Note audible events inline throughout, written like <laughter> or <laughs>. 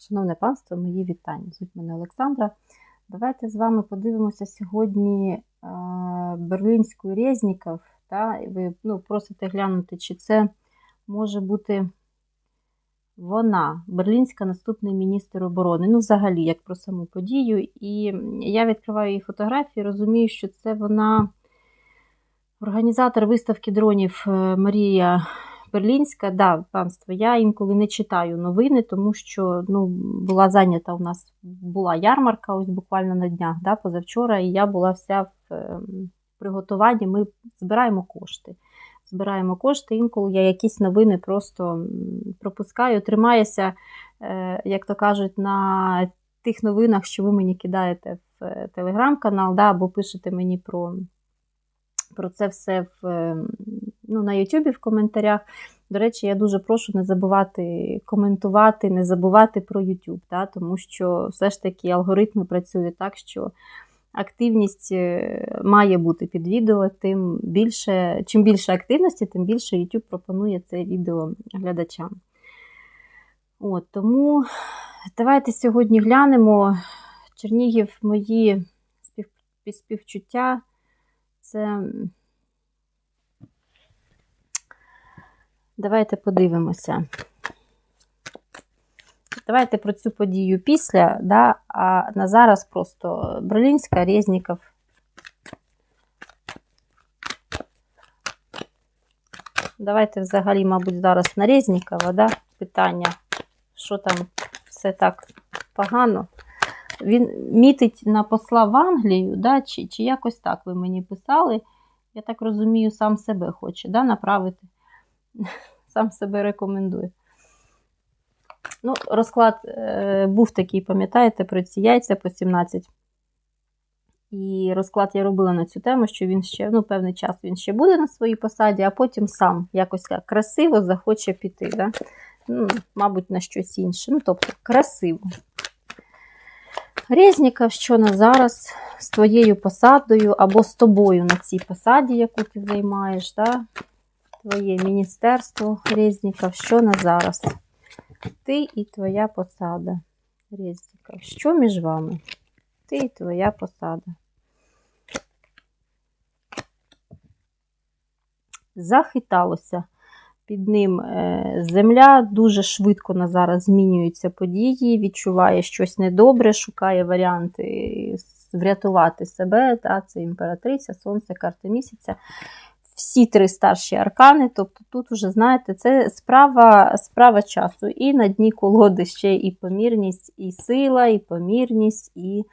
Шановне панство, мої вітання. Звуть мене Олександра. Давайте з вами подивимося сьогодні е, Берлінську Резніков. Та? Ви ну, просите глянути, чи це може бути вона, Берлінська наступний міністр оборони. Ну, взагалі, як про саму подію. І я відкриваю її фотографії, розумію, що це вона організатор виставки дронів е, Марія Берлінська, да, панство, я інколи не читаю новини, тому що ну, була зайнята у нас була ярмарка, ось буквально на днях, да, позавчора, і я була вся в е, приготуванні. Ми збираємо кошти. Збираємо кошти, інколи я якісь новини просто пропускаю, тримаюся, е, як то кажуть, на тих новинах, що ви мені кидаєте в е, телеграм-канал, да, або пишете мені про про це все в, ем, ну, на Ютубі в коментарях. До речі, я дуже прошу не забувати коментувати, не забувати про YouTube, да, тому що все ж таки алгоритми працюють так, що активність е, має бути під відео, тим більше, чим більше активності, тим більше YouTube пропонує це відео глядачам. От, Тому давайте сьогодні глянемо Чернігів мої співчуття це. Давайте подивимося. Давайте про цю подію після, да, а на зараз просто Берлінська, Резніков. Давайте взагалі, мабуть, зараз на Резнікова, да, питання, що там все так погано він мітить на посла в Англію, да, чи чи якось так ви мені писали. Я так розумію, сам себе хоче да, направити. <laughs> Сам себе рекомендує. Ну, Розклад е, був такий, пам'ятаєте, про ці яйця по 17. І розклад я робила на цю тему, що він ще ну, певний час він ще буде на своїй посаді, а потім сам якось красиво захоче піти. Да? Ну, Мабуть, на щось інше. Ну, тобто, красиво. Резніков, що на зараз з твоєю посадою або з тобою на цій посаді, яку ти займаєш, да? Твоє міністерство Резніков, що на зараз? Ти і твоя посада. Резніков. Що між вами? Ти і твоя посада. Захиталося під ним е, земля. Дуже швидко на зараз змінюються події, відчуває щось недобре, шукає варіанти врятувати себе. Та, Це імператриця, сонце, карта місяця. Всі три старші аркани, тобто тут вже, знаєте, це справа справа часу. І на дні колоди ще і помірність, і сила, і помірність, і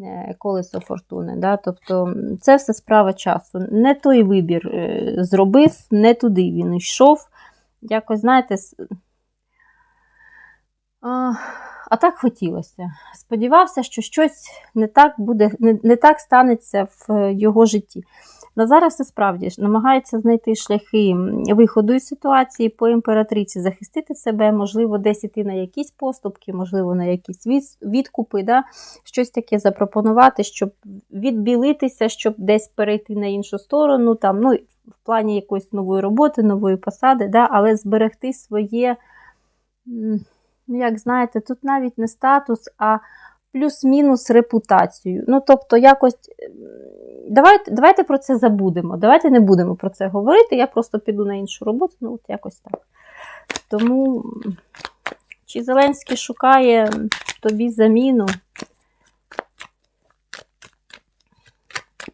е, колесо фортуни. Да? Тобто це все справа часу. Не той вибір е, зробив, не туди він йшов якось, знаєте, а, так хотілося. Сподівався, що щось не так буде, не, не так станеться в його житті. На зараз все справді намагається знайти шляхи виходу із ситуації по імператриці, захистити себе, можливо, десь іти на якісь поступки, можливо, на якісь відкупи, да? щось таке запропонувати, щоб відбілитися, щоб десь перейти на іншу сторону. Там, ну, в плані якоїсь нової роботи, нової посади, да, але зберегти своє, ну, як знаєте, тут навіть не статус, а плюс-мінус репутацію. Ну, тобто, якось. Давайте давайте про це забудемо. Давайте не будемо про це говорити. Я просто піду на іншу роботу, ну, от якось так. Тому, чи Зеленський шукає тобі заміну?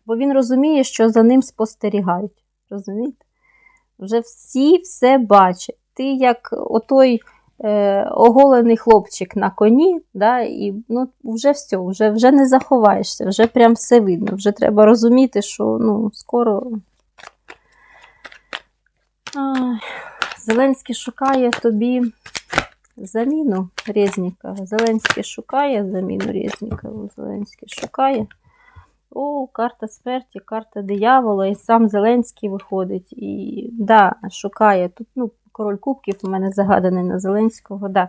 Бо він розуміє, що за ним спостерігають. Розумієте? Вже всі все бачать. Ти як отой е, оголений хлопчик на коні, да, і ну, вже все, вже вже не заховаєшся, вже прям все видно. Вже треба розуміти, що ну, скоро. А, Зеленський шукає тобі заміну Резнікова. Зеленський шукає заміну Резнікова. Зеленський шукає. О, карта смерті, карта диявола, і сам Зеленський виходить. І да, шукає. Тут ну, король Кубків у мене загаданий на Зеленського. да.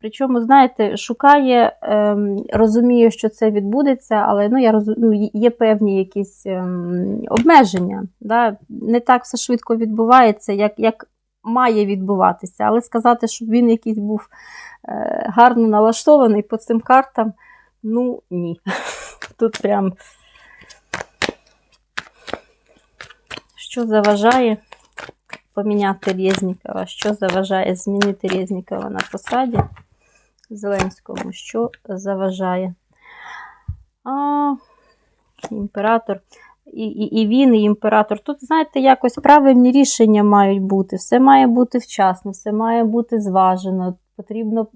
Причому, знаєте, шукає, ем, розуміє, що це відбудеться, але ну, я роз... ну, є певні якісь ем, обмеження. Да? Не так все швидко відбувається, як як має відбуватися. Але сказати, щоб він якийсь був е, гарно налаштований по цим картам, ну ні. <laughs> Тут прям що заважає поміняти Резнікова, що заважає змінити Резнікова на посаді Зеленському, що заважає. А, імператор. І, і, і він, і імператор. Тут, знаєте, якось правильні рішення мають бути. Все має бути вчасно, все має бути зважено. Потрібно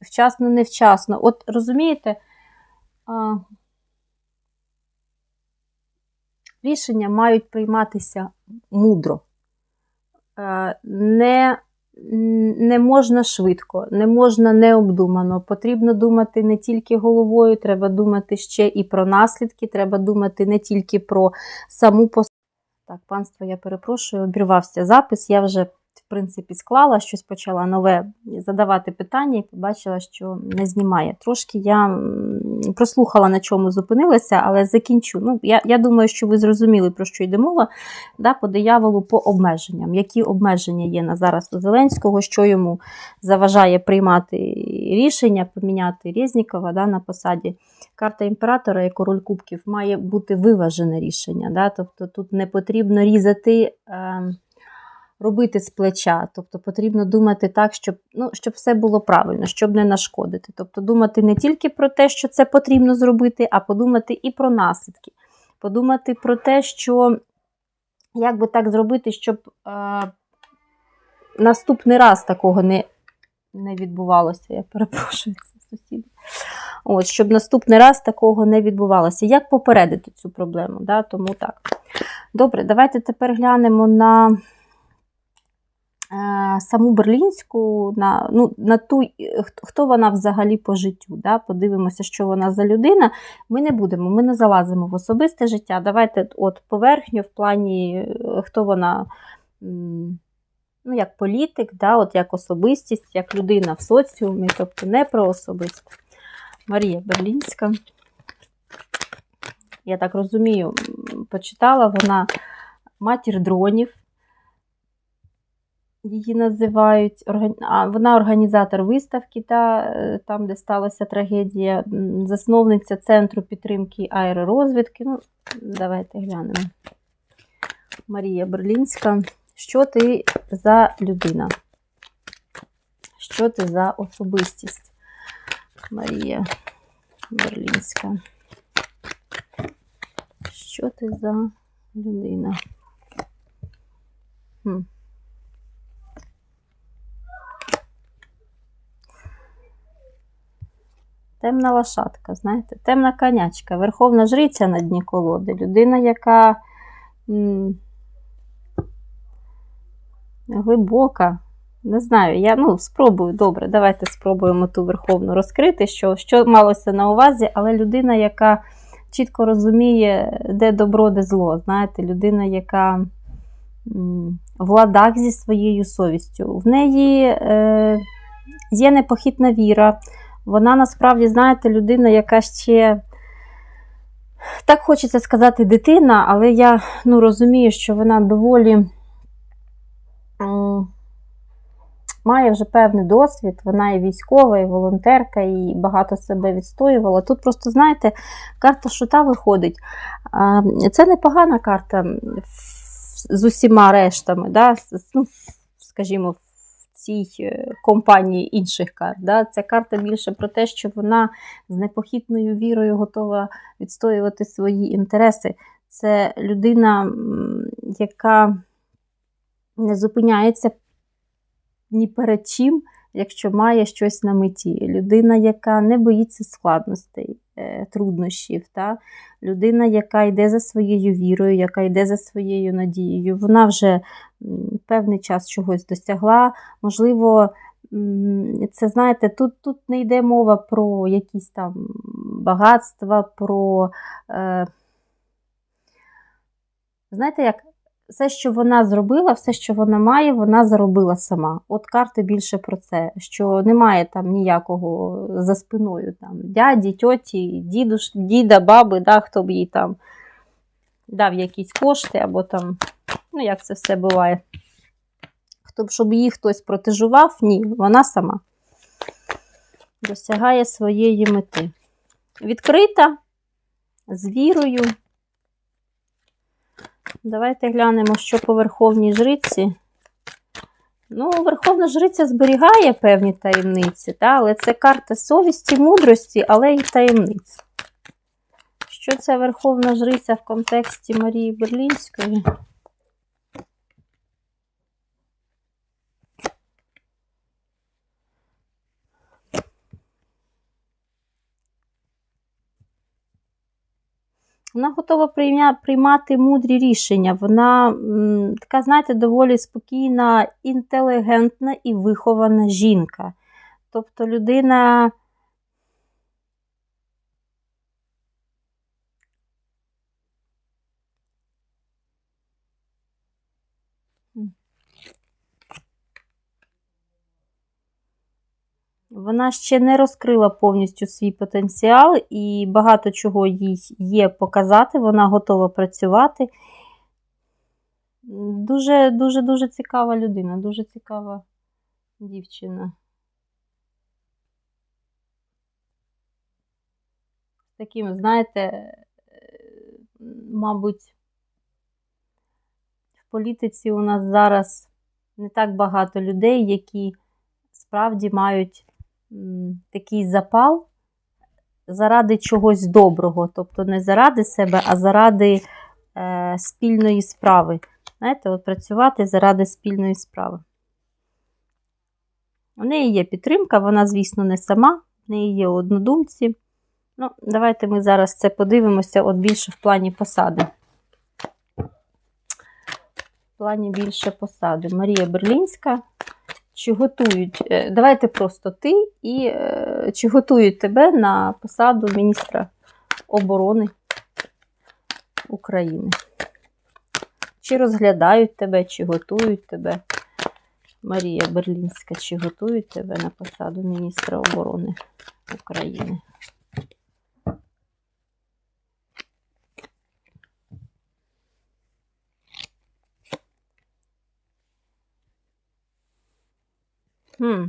вчасно, невчасно. От розумієте, а, рішення мають прийматися мудро. Е, Не, не можна швидко, не можна необдумано. Потрібно думати не тільки головою, треба думати ще і про наслідки, треба думати не тільки про саму посаду. Так, панство, я перепрошую, обірвався запис. Я вже, принципі, склала, щось почала нове задавати питання і побачила, що не знімає. Трошки я прослухала, на чому зупинилася, але закінчу. Ну, я, я думаю, що ви зрозуміли, про що йде мова. Да, по дияволу по обмеженням. Які обмеження є на зараз у Зеленського, що йому заважає приймати рішення, поміняти Резнікова да, на посаді. Карта імператора і король кубків має бути виважене рішення. Да? Тобто тут не потрібно різати, е, робити з плеча. Тобто потрібно думати так, щоб, ну, щоб все було правильно, щоб не нашкодити. Тобто думати не тільки про те, що це потрібно зробити, а подумати і про наслідки. Подумати про те, що як би так зробити, щоб е, наступний раз такого не, не відбувалося. Я перепрошую це сусіди. От, щоб наступний раз такого не відбувалося. Як попередити цю проблему? Да? Тому так. Добре, давайте тепер глянемо на саму Берлінську, на, ну, на ту, е, хто- вона взагалі по життю. Да? Подивимося, що вона за людина. Ми не будемо, ми не залазимо в особисте життя. Давайте от поверхню в плані, е, хто вона. Ну, як політик, да, от як особистість, як людина в соціумі, тобто не про особисте. Марія Берлінська. Я так розумію, почитала вона матір дронів. Її називають. Вона організатор виставки, та, е, там, де сталася трагедія, засновниця Центру підтримки аеророзвідки. Ну, давайте глянемо. Марія Берлінська. Що ти за людина? Що ти за особистість? Марія Берлінська. Що ти за людина? Хм. Темна лошадка, знаєте, темна конячка, верховна жриця на дні колоди, людина, яка м, глибока. Не знаю, я ну, спробую, добре, давайте спробуємо ту верховну розкрити, що, що малося на увазі, але людина, яка чітко розуміє, де добро, де зло. Знаєте, людина, яка м, в ладах зі своєю совістю. В неї е, є непохитна віра. Вона насправді, знаєте, людина, яка ще. Так хочеться сказати дитина, але я ну, розумію, що вона доволі має вже певний досвід. Вона і військова, і волонтерка, і багато себе відстоювала. Тут просто, знаєте, карта шута виходить. Це непогана карта з усіма рештами, да? ну, скажімо, цій е, компанії інших карт. Да? Ця карта більше про те, що вона з непохитною вірою готова відстоювати свої інтереси. Це людина, яка не зупиняється ні перед чим, якщо має щось на меті. Людина, яка не боїться складностей, труднощів. Та? Людина, яка йде за своєю вірою, яка йде за своєю надією. Вона вже певний час чогось досягла. Можливо, це знаєте, тут, тут не йде мова про якісь там багатства, про. Е, знаєте, як все, що вона зробила, все, що вона має, вона заробила сама. От карти більше про це, що немає там ніякого за спиною там дяді, тьоті, дідуш, діда, баби, да, хто б їй там дав якісь кошти, або там, ну як це все буває. Тобто, щоб її хтось протежував, ні, вона сама досягає своєї мети. Відкрита, з вірою. Давайте глянемо, що по Верховній Жриці. Ну, Верховна Жриця зберігає певні таємниці, та? але це карта совісті, мудрості, але і таємниць. Що це Верховна Жриця в контексті Марії Берлінської? Вона готова приймати мудрі рішення. Вона така, знаєте, доволі спокійна, інтелігентна і вихована жінка. Тобто людина. Вона ще не розкрила повністю свій потенціал, і багато чого їй є показати. Вона готова працювати. Дуже дуже дуже цікава людина, дуже цікава дівчина. Таким, знаєте, мабуть, в політиці у нас зараз не так багато людей, які справді мають такий запал заради чогось доброго, тобто не заради себе, а заради е, спільної справи. Знаєте, от працювати заради спільної справи. У неї є підтримка, вона, звісно, не сама, в неї є однодумці. Ну, Давайте ми зараз це подивимося от більше в плані посади. В плані більше посади. Марія Берлінська чи готують, е, давайте просто ти і е, чи готують тебе на посаду міністра оборони України? Чи розглядають тебе, чи готують тебе, Марія Берлінська, чи готують тебе на посаду міністра оборони України? Хм.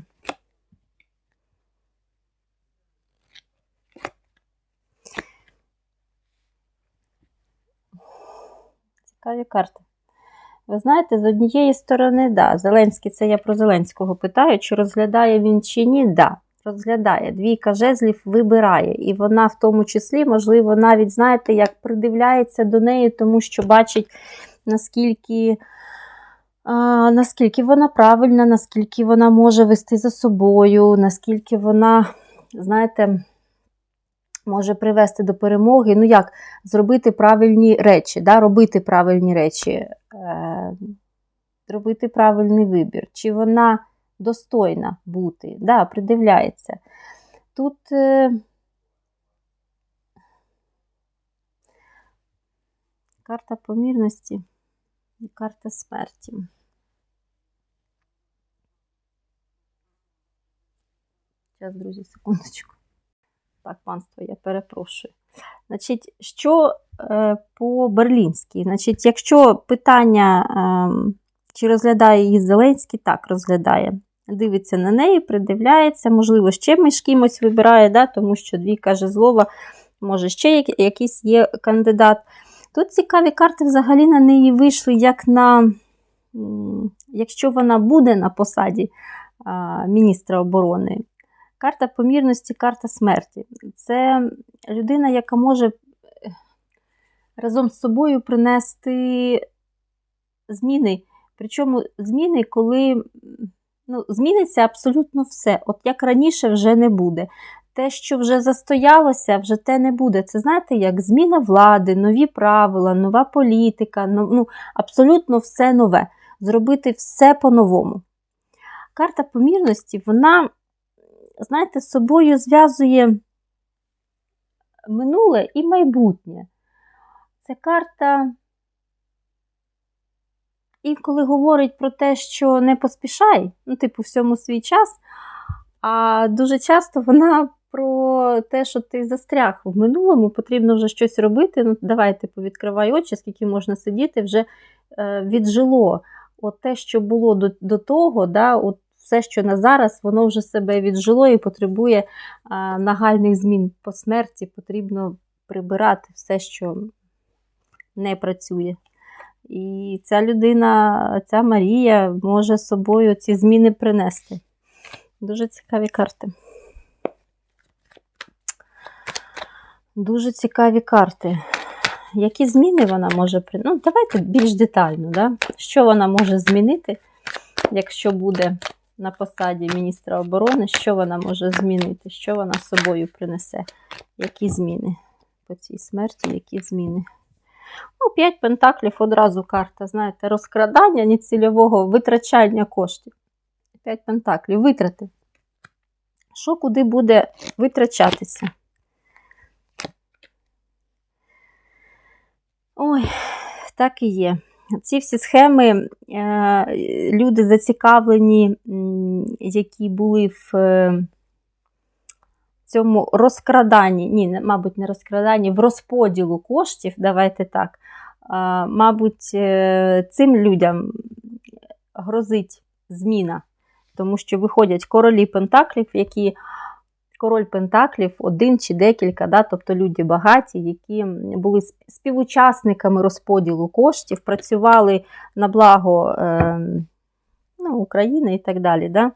Цікаві карти. Ви знаєте, з однієї сторони, да, Зеленський, це я про Зеленського питаю, чи розглядає він чи ні, да, розглядає. Двійка жезлів вибирає. І вона в тому числі, можливо, навіть, знаєте, як придивляється до неї, тому що бачить, наскільки наскільки вона правильна, наскільки вона може вести за собою, наскільки вона, знаєте, може привести до перемоги. Ну, як зробити правильні речі, да, робити правильні речі, е, робити правильний вибір. Чи вона достойна бути, да, придивляється. Тут. Е, Карта помірності і карта смерті. Зараз, друзі, секундочку. Так, панство, я перепрошую. Значить, що е, по Берлінській? Значить, якщо питання, е, чи розглядає її Зеленський, так розглядає. Дивиться на неї, придивляється, можливо, ще між кимось вибирає, да, тому що дві каже злова, може, ще якийсь є кандидат. Тут цікаві карти взагалі на неї вийшли, як на, якщо вона буде на посаді міністра оборони. Карта помірності, карта смерті. Це людина, яка може е, разом з собою принести зміни. Причому зміни, коли ну, зміниться абсолютно все. От як раніше вже не буде те, що вже застоялося, вже те не буде. Це знаєте, як зміна влади, нові правила, нова політика, ну, абсолютно все нове. Зробити все по-новому. Карта помірності, вона, знаєте, з собою зв'язує минуле і майбутнє. Це карта. Інколи говорить про те, що не поспішай, ну, типу, всьому свій час, а дуже часто вона про те, що ти застряг в минулому, потрібно вже щось робити. Ну, Давай, типу, відкривай очі, скільки можна сидіти, вже е, віджило. от те, що було до, до того, да, от все, що на зараз, воно вже себе віджило і потребує а, нагальних змін по смерті. Потрібно прибирати все, що не працює. І ця людина, ця Марія може собою ці зміни принести. Дуже цікаві карти. Дуже цікаві карти. Які зміни вона може принести? Ну, давайте більш детально, да? що вона може змінити, якщо буде на посаді міністра оборони, що вона може змінити, що вона з собою принесе, які зміни по цій смерті, які зміни. Ну, П'ять пентаклів одразу карта, знаєте, розкрадання нецільового витрачання коштів. П'ять пентаклів, витрати. Що куди буде витрачатися? Ой, так і є. Ці всі схеми е, люди зацікавлені, які були в е, цьому розкраданні, ні, мабуть, не розкраданні, в розподілу коштів, давайте так. Мабуть, е, цим людям грозить зміна, тому що виходять королі Пентаклів, які король Пентаклів, один чи декілька, да, тобто люди багаті, які були співучасниками розподілу коштів, працювали на благо е, ну, України і так далі. Да,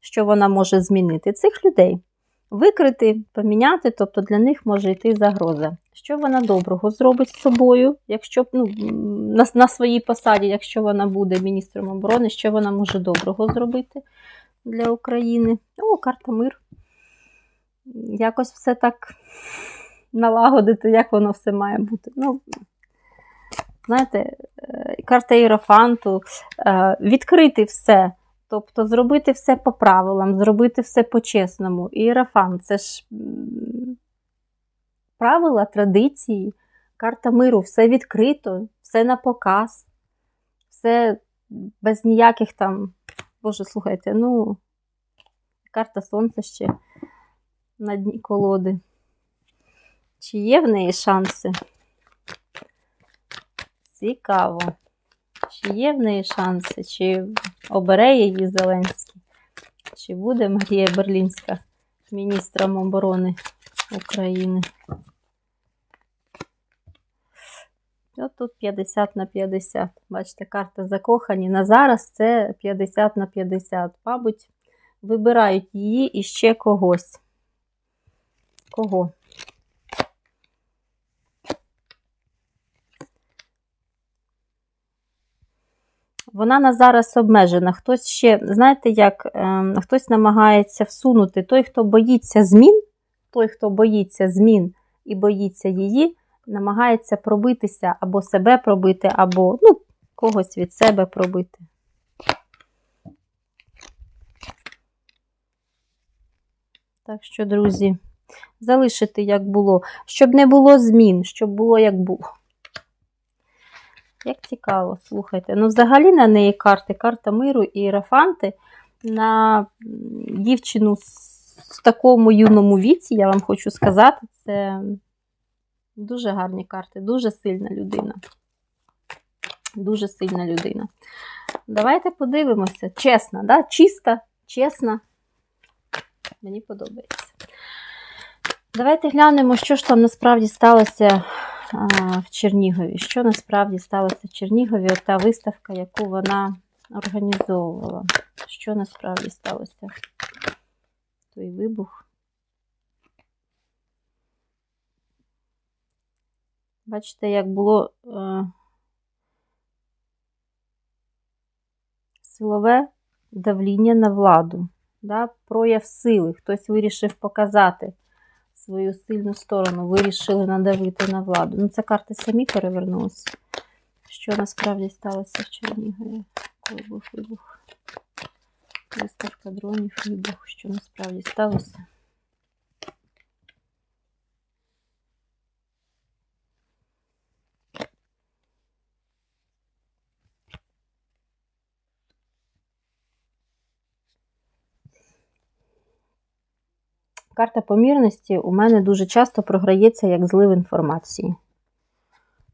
Що вона може змінити? Цих людей викрити, поміняти, тобто для них може йти загроза. Що вона доброго зробить з собою, якщо ну, на, на своїй посаді, якщо вона буде міністром оборони, що вона може доброго зробити для України? О, карта мир якось все так налагодити, як воно все має бути. Ну, Знаєте, е, карта Іерофанту, е, відкрити все. Тобто зробити все по правилам, зробити все по-чесному. Іерофант це ж правила, традиції, карта миру, все відкрито, все на показ, все без ніяких там, боже, слухайте, ну, карта Сонця ще на дні колоди. Чи є в неї шанси? Цікаво. Чи є в неї шанси? Чи обере її Зеленський? Чи буде Марія Берлінська міністром оборони України? От тут 50 на 50. Бачите, карта закохані. На зараз це 50 на 50. Мабуть, вибирають її і ще когось. Кого? Вона на зараз обмежена. Хтось ще, знаєте, як е, хтось намагається всунути той, хто боїться змін, той, хто боїться змін і боїться її, намагається пробитися або себе пробити, або ну, когось від себе пробити. Так що, друзі залишити, як було, щоб не було змін, щоб було як було. Як цікаво, слухайте. Ну, взагалі на неї карти, карта миру і ерафанти на дівчину в такому юному віці, я вам хочу сказати, це дуже гарні карти, дуже сильна людина. Дуже сильна людина. Давайте подивимося. Чесна, да? чиста, чесна. Мені подобається. Давайте глянемо, що ж там насправді сталося в Чернігові. Що насправді сталося в Чернігові? Та виставка, яку вона організовувала. Що насправді сталося? Той вибух. Бачите, як було е, силове давління на владу, да? прояв сили. Хтось вирішив показати свою сильну сторону, вирішили надавити на владу. Ну, це карти самі перевернулися. Що насправді сталося в Чернігові? Коли був вибух. Виставка дронів, вибух. Що насправді сталося? Карта помірності у мене дуже часто програється як злив інформації.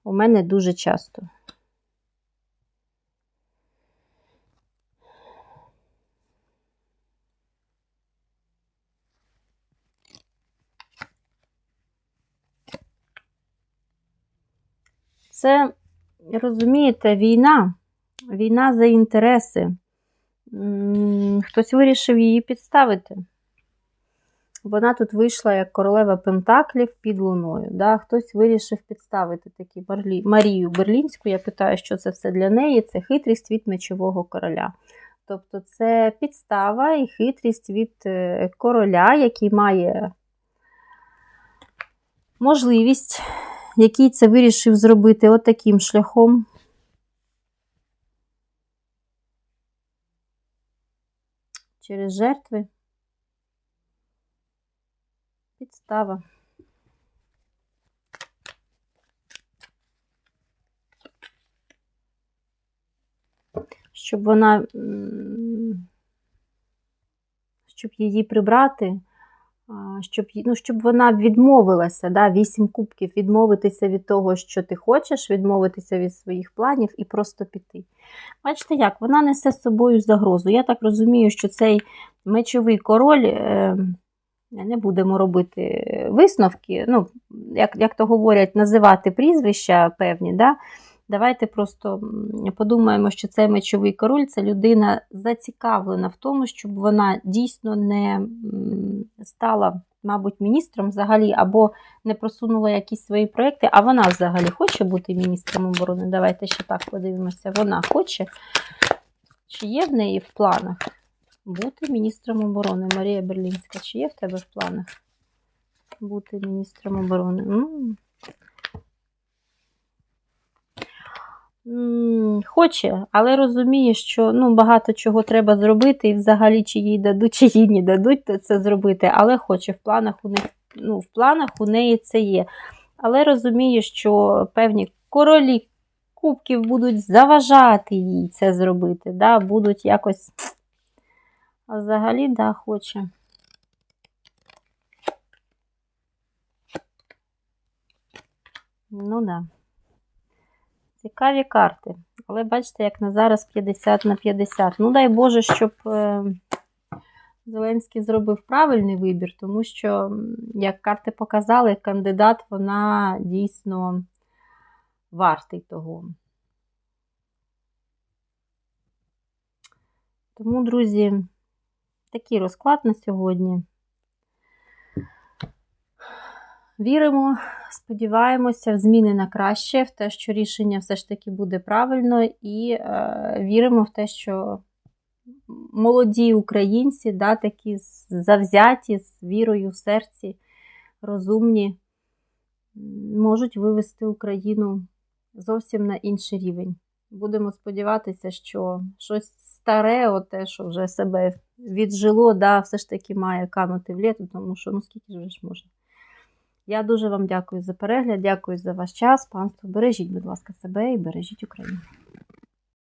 У мене дуже часто. Це, розумієте, війна, війна за інтереси. Хтось вирішив її підставити. Вона тут вийшла як королева Пентаклів під луною. Да? Хтось вирішив підставити такі Барлі... Марію Берлінську. Я питаю, що це все для неї. Це хитрість від мечового короля. Тобто це підстава і хитрість від е, короля, який має можливість, який це вирішив зробити отаким шляхом. Через жертви. Підстава. Щоб вона, щоб її прибрати, щоб, ну, щоб вона відмовилася, да, вісім кубків, відмовитися від того, що ти хочеш, відмовитися від своїх планів і просто піти. Бачите, як вона несе з собою загрозу. Я так розумію, що цей мечовий король. Е, не будемо робити висновки, ну, як, як то говорять, називати прізвища певні. Да? Давайте просто подумаємо, що цей мечовий король це людина зацікавлена в тому, щоб вона дійсно не стала, мабуть, міністром взагалі, або не просунула якісь свої проекти, а вона взагалі хоче бути міністром оборони. Давайте ще так подивимося. Вона хоче, чи є в неї в планах бути міністром оборони? Марія Берлінська, чи є в тебе в планах бути міністром оборони? М. М, Хоче, але розуміє, що ну, багато чого треба зробити, і взагалі чи їй дадуть, чи їй не дадуть то це зробити, але хоче в планах у них, ну, в планах у неї це є. Але розуміє, що певні королі кубків будуть заважати їй це зробити, да, будуть якось. А взагалі, да, хоче. Ну да. Цікаві карти. Але бачите, як на зараз 50 на 50. Ну, дай Боже, щоб е, Зеленський зробив правильний вибір, тому що, як карти показали, кандидат вона дійсно вартий того. Тому, друзі, такий розклад на сьогодні. Віримо, сподіваємося в зміни на краще, в те, що рішення все ж таки буде правильно, і е, віримо в те, що молоді українці, да, такі завзяті, з вірою в серці, розумні, можуть вивести Україну зовсім на інший рівень. Будемо сподіватися, що щось старе, оте, що вже себе віджило, да, все ж таки має канути в літо, тому що ну скільки ж можна. Я дуже вам дякую за перегляд, дякую за ваш час. Панство, бережіть, будь ласка, себе і бережіть Україну.